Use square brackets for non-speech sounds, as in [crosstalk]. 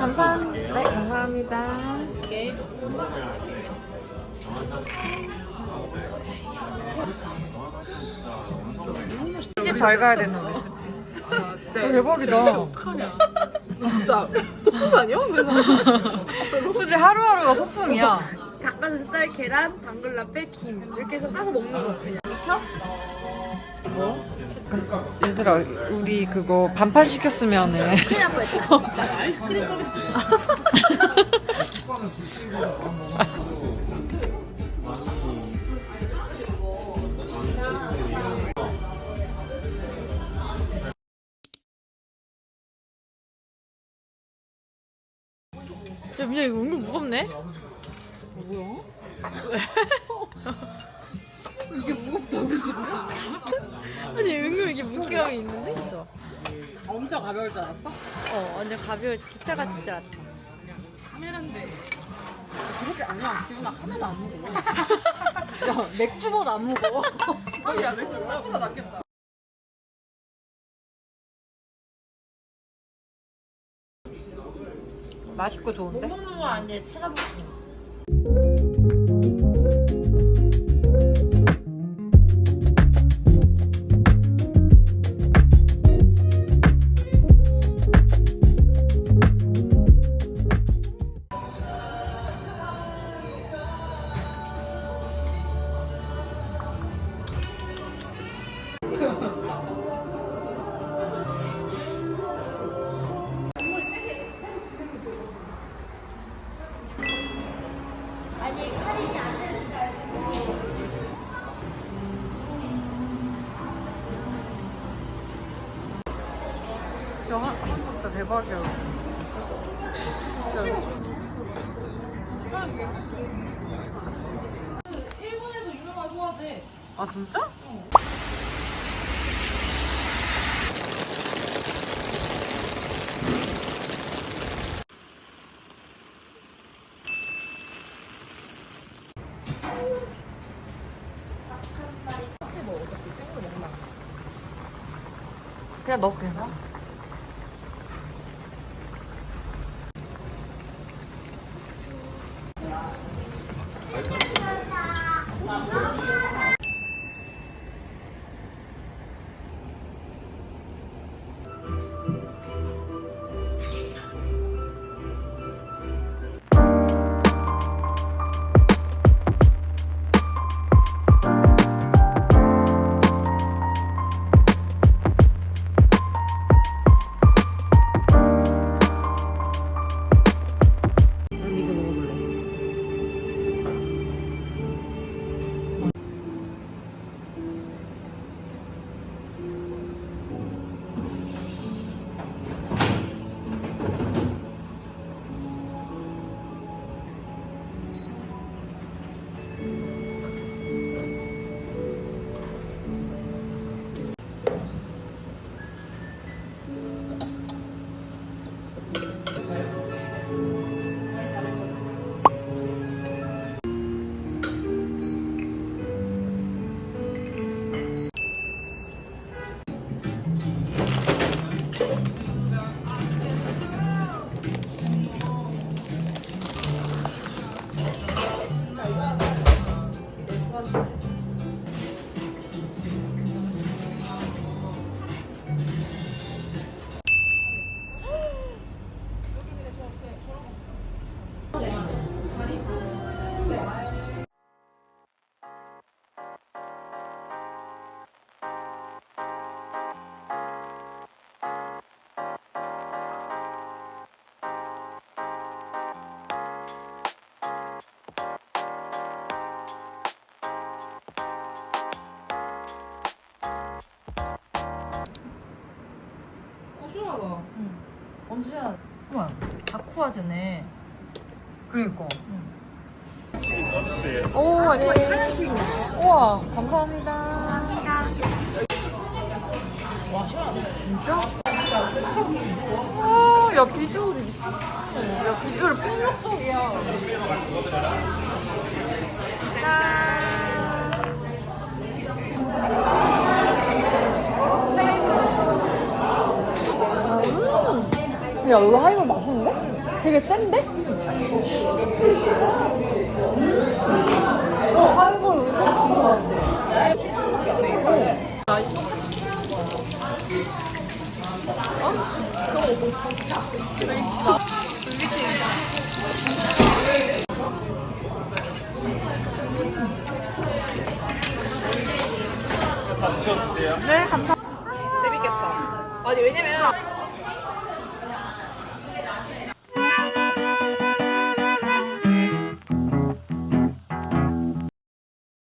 감사합니다. 네, 감사합니다. 시집 잘 가야 되는 우리 수지. 진짜 아, 대박이다. 진짜 소풍 아니야? 수지 하루하루가 소풍이야. 닭가슴살, 계란, 방글라페, 김 이렇게 해서 싸서 먹는 거 같아. 익혀? 뭐? 켜? 얘들아, 우리 그거 반팔 시켰으면은. 큰일 날 뻔했다. 나 아이스크림 서비스 야, 민야 이거 은근 무겁네? 뭐야? [laughs] 이게 무겁다고 지금? 아니 은근 이게 무게감이 있는데? 이거. 엄청 가벼울 줄 알았어? 어 완전 가벼워 기차 같은 줄 알았다 카메라인데 그렇게 아니야 지훈아 하나도 안 무거워 야 맥주보다 안 무거워 아니 야 맥주 짝보다 낫겠다 맛있고 좋은데? 먹는 거 아니야 찾아보고 야, 한, 진짜 대박이야. 진짜. 일본에서 유명한 소화제 아, 진짜? 그냥 넣어, 그냥 어 시원하다 언제야? 우와 다쿠아제네 그러니까. 오, 네. 우와, 감사합니다. 와 시원하네 와, 야, 비주얼이 미쳤네. 야, 비주얼 폭력적이야. 야 이거 하이볼 맛있는데? 되게 센데? 어 하이볼 어? 네, 감사합니다. 재밌겠다. 아니, 왜냐면.